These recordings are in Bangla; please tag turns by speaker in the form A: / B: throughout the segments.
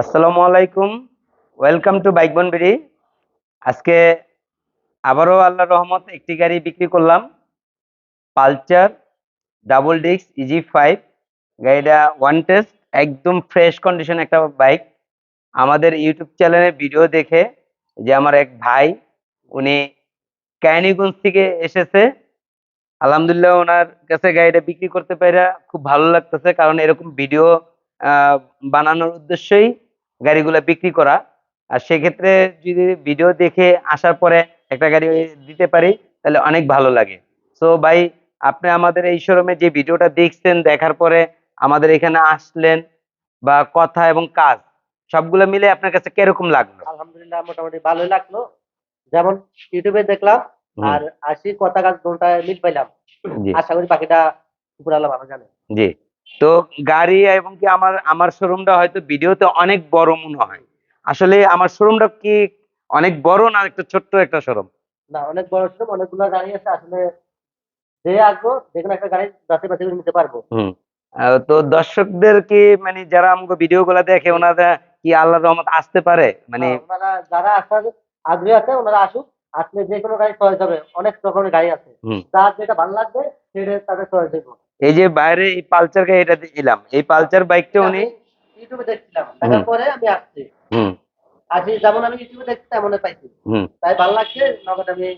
A: আসসালামু আলাইকুম। ওয়েলকাম টু বাইক বনবিড়ি আজকে আবারও আল্লাহর রহমত একটি গাড়ি বিক্রি করলাম। Pulsar double disc easy five গাড়িটা ওয়ান টেস্ট একদম ফ্রেশ কন্ডিশন একটা বাইক আমাদের ইউটিউব চ্যানেলে ভিডিও দেখে যে আমার এক ভাই, উনি ক্যানিগঞ্জ থেকে এসেছে। আলহামদুলিল্লাহ ওনার কাছে গাড়িটা বিক্রি করতে পেরে খুব ভালো লাগতেছে, কারণ এরকম ভিডিও বানানোর উদ্দেশ্যই গাড়িগুলো বিক্রি করা। আর সেক্ষেত্রে যদি ভিডিও দেখে আসার পরে একটা গাড়ি দিতে পারি তাহলে অনেক ভালো লাগে। সো ভাই আপনি আমাদের এই শোরুমে যে ভিডিওটা দেখছেন দেখার পরে আমাদের এখানে আসলেন বা কথা এবং কাজ সবগুলো মিলে আপনার কাছে কীরকম লাগল?
B: আলহামদুলিল্লাহ মোটামুটি ভালোই লাগল। যেমন ইউটিউবে দেখলাম আর আসি কথা কাজ দুটায় মিল পাইলাম। আশা করি বাকিটা উপর আল্লাহ ভালো জানে।
A: জি। তো গাড়ি এবং কি আমার আমার শোরুমটা হয়তো ভিডিওতে অনেক বড় মনে হয়। আসলে আমার শোরুমটা কি অনেক বড় না একটা ছোট্ট একটা শোরুম
B: না অনেক বড় শোরুম অনেকগুলো গাড়ি আছে আসলে যে আসব যে একটা গাড়ি যাচাই বাছাই করে নিতে পারব।
A: হুম। তো দর্শকদের কি মানে যারা আমাকে ভিডিও গুলা দেখে ওনারা কি আল্লাহ রহমত আসতে পারে? মানে
B: ওনারা যারা আসার আগ্রহী আছে ওনারা আসুক আসলে যে কোনো গাড়ি চয়েস হবে অনেক রকমের গাড়ি আছে। যার যেটা ভালো লাগবে সেটা তাদের চয়েস দেবো
A: এই যে বাইরে এই পালচার গাড়ি এটা দিলাম এই পালচার বাইকটা উনি
B: ইউটিউবে দেখছিলাম। দেখার পরে আমি আসছি।
A: হুম।
B: আসি যেমন আমি ইউটিউবে দেখছি তেমন পাইছি।
A: হুম।
B: তাই ভালো লাগছে নগদ আমি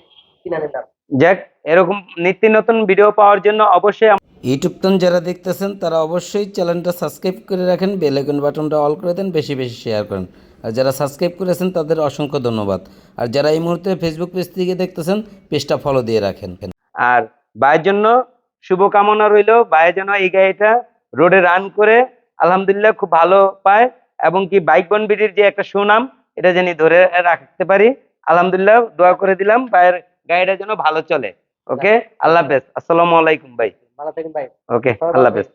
B: কিনে নিলাম।
A: যাক এরকম নিত্য নতুন ভিডিও পাওয়ার জন্য অবশ্যই
C: ইউটিউব তন যারা দেখতেছেন তারা অবশ্যই চ্যানেলটা সাবস্ক্রাইব করে রাখেন বেল আইকন বাটনটা অল করে দেন বেশি বেশি শেয়ার করেন। আর যারা সাবস্ক্রাইব করেছেন তাদের অসংখ্য ধন্যবাদ। আর যারা এই মুহূর্তে ফেসবুক পেজ থেকে দেখতেছেন পেজটা ফলো দিয়ে রাখেন।
A: আর ভাইয়ের জন্য শুভকামনা রইল। ভাইয়া যেন এই গাড়িটা রোডে রান করে আলহামদুলিল্লাহ খুব ভালো পায় এবং কি বাইক বনবিটির যে একটা সুনাম এটা যেন ধরে রাখতে পারি। আলহামদুলিল্লাহ দোয়া করে দিলাম ভাইয়ের গাড়িটা যেন ভালো চলে। ওকে আল্লাহ হাফেজ। আসসালামু আলাইকুম ভাই।
B: ভালো থাকেন ভাই।
A: ওকে আল্লাহ হাফেজ।